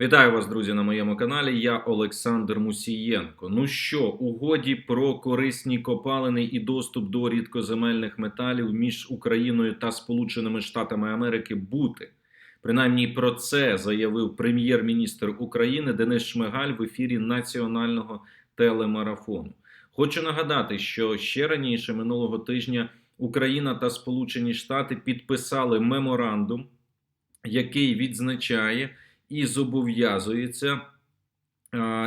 Вітаю вас, друзі, на моєму каналі. Я Олександр Мусієнко. Ну що, угоді про корисні копалини і доступ до рідкоземельних металів між Україною та Сполученими Штатами Америки бути. Принаймні про це заявив прем'єр-міністр України Денис Шмигаль в ефірі національного телемарафону. Хочу нагадати, що ще раніше минулого тижня Україна та Сполучені Штати підписали меморандум, який відзначає і зобов'язується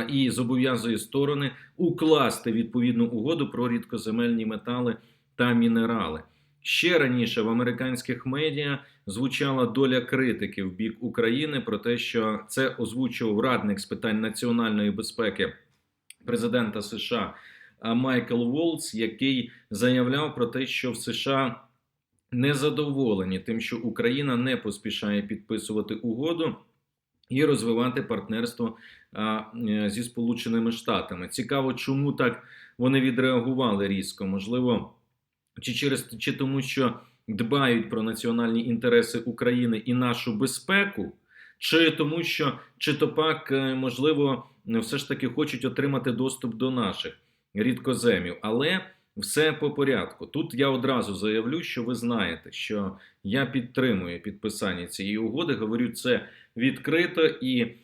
і зобов'язує сторони укласти відповідну угоду про рідкоземельні метали та мінерали. Ще раніше в американських медіа звучала доля критики в бік України про те, що це озвучував радник з питань національної безпеки президента США Майкл Волц, який заявляв про те, що в США не задоволені тим, що Україна не поспішає підписувати угоду і розвивати партнерство е, зі Сполученими Штатами. Цікаво, чому так вони відреагували різко? Можливо, чи через чи тому, що дбають про національні інтереси України і нашу безпеку, чи тому, що чи то пак е, можливо все ж таки хочуть отримати доступ до наших рідкоземів, але все по порядку. Тут я одразу заявлю, що ви знаєте, що я підтримую підписання цієї угоди. Говорю це відкрито, і е,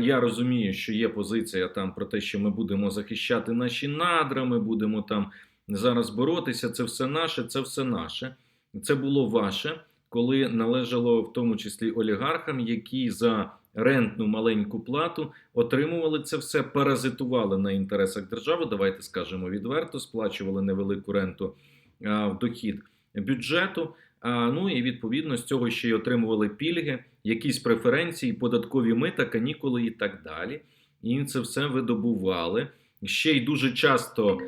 я розумію, що є позиція там про те, що ми будемо захищати наші надра, ми будемо там зараз боротися. Це все наше, це все наше. Це було ваше, коли належало в тому числі олігархам, які за рентну маленьку плату отримували це все, паразитували на інтересах держави. Давайте скажемо відверто, сплачували невелику ренту в дохід бюджету. А, ну і відповідно з цього ще й отримували пільги, якісь преференції, податкові мита, канікули і так далі. І це все видобували. Ще й дуже часто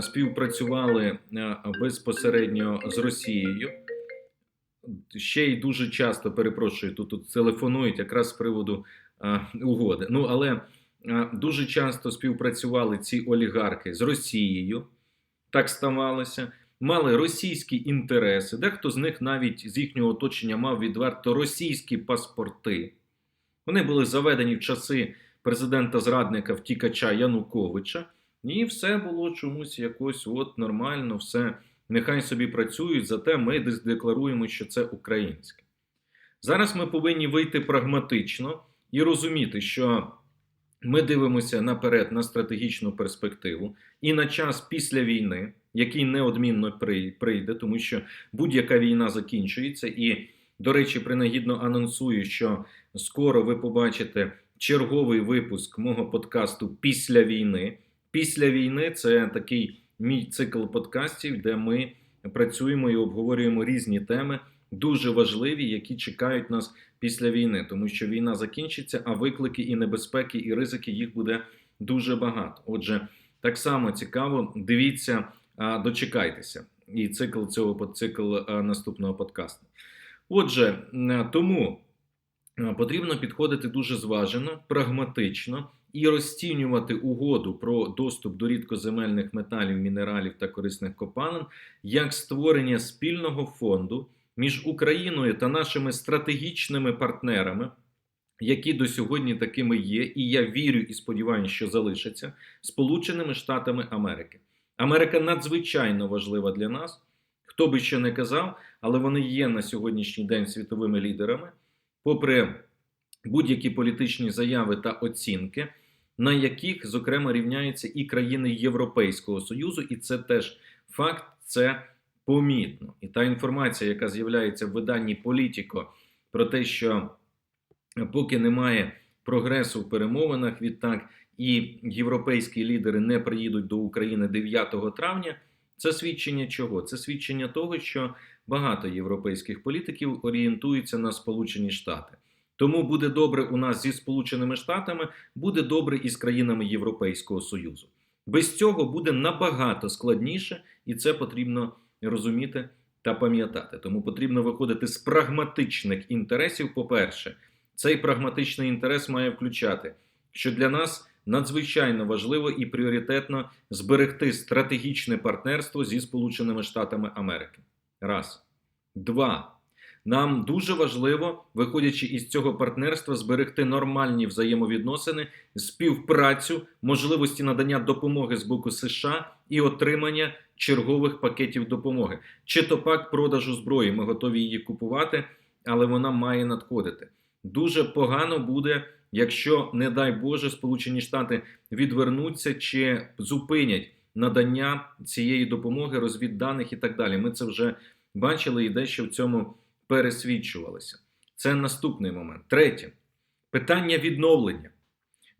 співпрацювали безпосередньо з Росією. Ще й дуже часто перепрошую, тут, тут телефонують якраз з приводу а, угоди. Ну але а, дуже часто співпрацювали ці олігархи з Росією. Так ставалося мали російські інтереси. Дехто з них навіть з їхнього оточення мав відверто російські паспорти. Вони були заведені в часи президента-зрадника втікача Януковича, і все було чомусь якось от нормально, все. Нехай собі працюють, зате ми декларуємо, що це українське. Зараз ми повинні вийти прагматично і розуміти, що ми дивимося наперед на стратегічну перспективу і на час після війни який неодмінно прийде, тому що будь-яка війна закінчується. І, до речі, принагідно анонсую, що скоро ви побачите черговий випуск мого подкасту після війни. Після війни це такий мій цикл подкастів, де ми працюємо і обговорюємо різні теми, дуже важливі, які чекають нас після війни, тому що війна закінчиться, а виклики і небезпеки, і ризики їх буде дуже багато. Отже, так само цікаво, дивіться дочекайтеся. І цикл цього цикл наступного подкасту. Отже, тому потрібно підходити дуже зважено, прагматично і розцінювати угоду про доступ до рідкоземельних металів, мінералів та корисних копалин як створення спільного фонду між Україною та нашими стратегічними партнерами, які до сьогодні такими є, і я вірю і сподіваюся, що залишаться Сполученими Штатами Америки. Америка надзвичайно важлива для нас. Хто би що не казав, але вони є на сьогоднішній день світовими лідерами, попри будь-які політичні заяви та оцінки, на яких, зокрема, рівняються і країни Європейського Союзу, і це теж факт, це помітно. І та інформація, яка з'являється в виданні Політіко, про те, що поки немає прогресу в перемовинах, відтак і європейські лідери не приїдуть до України 9 травня. Це свідчення чого? Це свідчення того, що багато європейських політиків орієнтуються на Сполучені Штати. Тому буде добре у нас зі Сполученими Штатами, буде добре і з країнами Європейського Союзу. Без цього буде набагато складніше, і це потрібно розуміти та пам'ятати. Тому потрібно виходити з прагматичних інтересів. По-перше, цей прагматичний інтерес має включати, що для нас надзвичайно важливо і пріоритетно зберегти стратегічне партнерство зі Сполученими Штатами Америки. Раз. Два. Нам дуже важливо, виходячи із цього партнерства, зберегти нормальні взаємовідносини, співпрацю, можливості надання допомоги з боку США і отримання чергових пакетів допомоги, чи то пак продажу зброї. Ми готові її купувати, але вона має надходити. Дуже погано буде, якщо, не дай Боже, Сполучені Штати відвернуться чи зупинять надання цієї допомоги, розвідданих і так далі. Ми це вже бачили і дещо в цьому пересвідчувалися. Це наступний момент. Третє питання відновлення.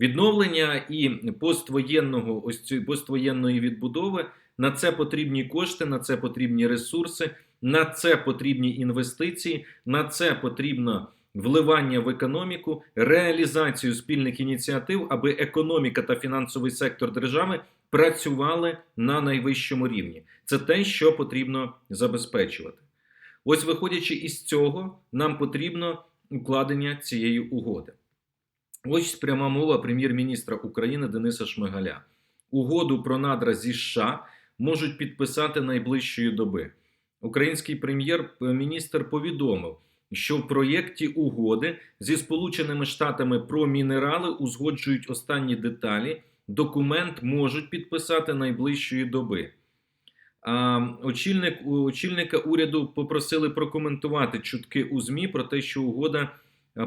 Відновлення і поствоєнного ось цієї поствоєнної відбудови на це потрібні кошти, на це потрібні ресурси, на це потрібні інвестиції, на це потрібно вливання в економіку, реалізацію спільних ініціатив, аби економіка та фінансовий сектор держави працювали на найвищому рівні. Це те, що потрібно забезпечувати. Ось, виходячи із цього, нам потрібно укладення цієї угоди. Ось пряма мова прем'єр-міністра України Дениса Шмигаля. Угоду про надра зі США можуть підписати найближчої доби. Український прем'єр-міністр повідомив, що в проєкті угоди зі Сполученими Штатами про мінерали узгоджують останні деталі. Документ можуть підписати найближчої доби. Очільник очільника уряду попросили прокоментувати чутки у ЗМІ про те, що угода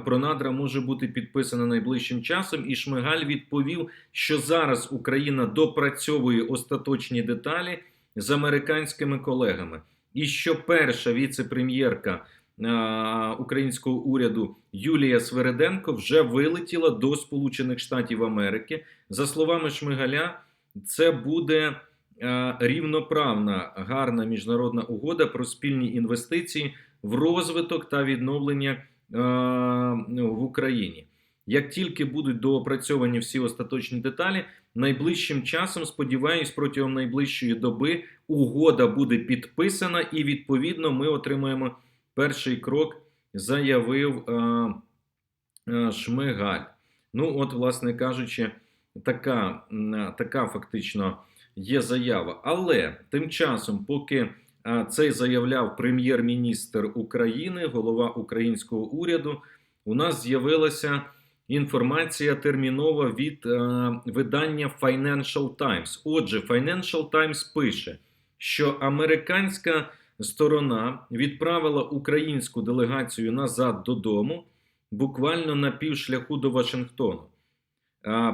про надра може бути підписана найближчим часом. І Шмигаль відповів, що зараз Україна допрацьовує остаточні деталі з американськими колегами, і що перша віце-прем'єрка українського уряду Юлія Свереденко вже вилетіла до Сполучених Штатів Америки. За словами Шмигаля, це буде рівноправна гарна міжнародна угода про спільні інвестиції в розвиток та відновлення в Україні. Як тільки будуть доопрацьовані всі остаточні деталі, найближчим часом, сподіваюсь, протягом найближчої доби угода буде підписана, і відповідно ми отримаємо перший крок, заявив а, а, Шмигаль. Ну, от, власне кажучи, така, така фактично є заява. Але тим часом, поки цей заявляв прем'єр-міністр України, голова українського уряду. У нас з'явилася інформація термінова від видання Financial Times. Отже, Financial Times пише, що американська сторона відправила українську делегацію назад додому, буквально на півшляху до Вашингтону.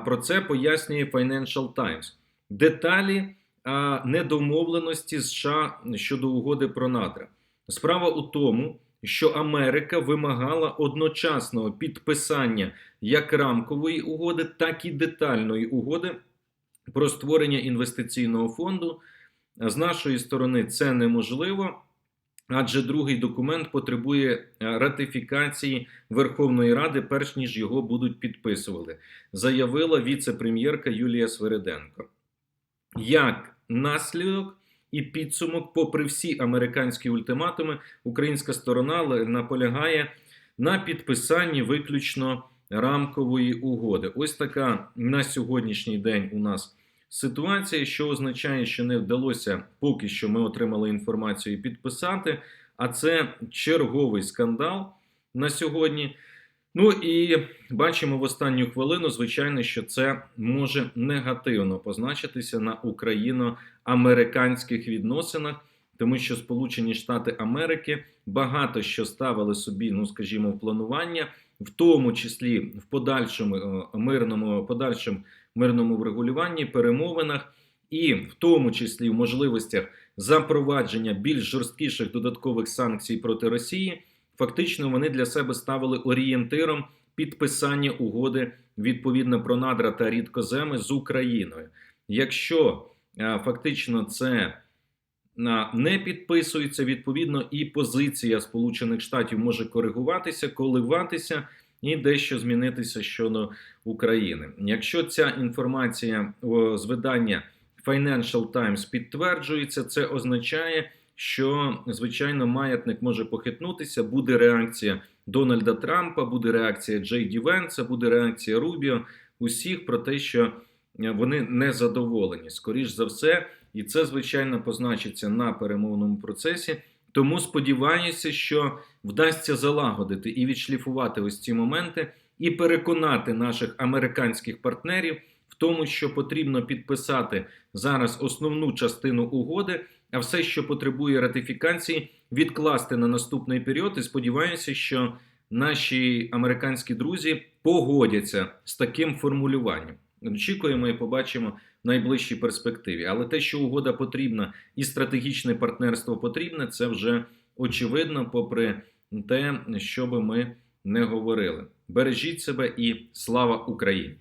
Про це пояснює Financial Times. Деталі недомовленості США щодо угоди про надра. Справа у тому, що Америка вимагала одночасного підписання як рамкової угоди, так і детальної угоди про створення інвестиційного фонду. З нашої сторони це неможливо, адже другий документ потребує ратифікації Верховної Ради, перш ніж його будуть підписувати, заявила віце-прем'єрка Юлія Свереденко. Як наслідок і підсумок, попри всі американські ультиматуми, українська сторона наполягає на підписанні виключно рамкової угоди. Ось така на сьогоднішній день у нас ситуація, що означає, що не вдалося поки що ми отримали інформацію підписати. А це черговий скандал на сьогодні. Ну і бачимо в останню хвилину, звичайно, що це може негативно позначитися на україно-американських відносинах, тому що Сполучені Штати Америки багато що ставили собі, ну скажімо, в планування, в тому числі в подальшому е, мирному подальшому мирному врегулюванні, перемовинах, і в тому числі в можливостях запровадження більш жорсткіших додаткових санкцій проти Росії фактично вони для себе ставили орієнтиром підписання угоди відповідно про надра та рідкоземи з Україною. Якщо е, фактично це е, не підписується, відповідно, і позиція Сполучених Штатів може коригуватися, коливатися і дещо змінитися щодо України. Якщо ця інформація з видання Financial Times підтверджується, це означає, що звичайно маятник може похитнутися. Буде реакція Дональда Трампа, буде реакція Джей Ді Венса, буде реакція Рубіо. Усіх про те, що е, вони не задоволені, скоріш за все, і це звичайно позначиться на перемовному процесі. Тому сподіваюся, що вдасться залагодити і відшліфувати ось ці моменти, і переконати наших американських партнерів в тому, що потрібно підписати зараз основну частину угоди, а все, що потребує ратифікації, відкласти на наступний період. І сподіваюся, що наші американські друзі погодяться з таким формулюванням. Очікуємо і побачимо в найближчій перспективі. Але те, що угода потрібна і стратегічне партнерство потрібне, це вже очевидно, попри те, що би ми не говорили. Бережіть себе і слава Україні!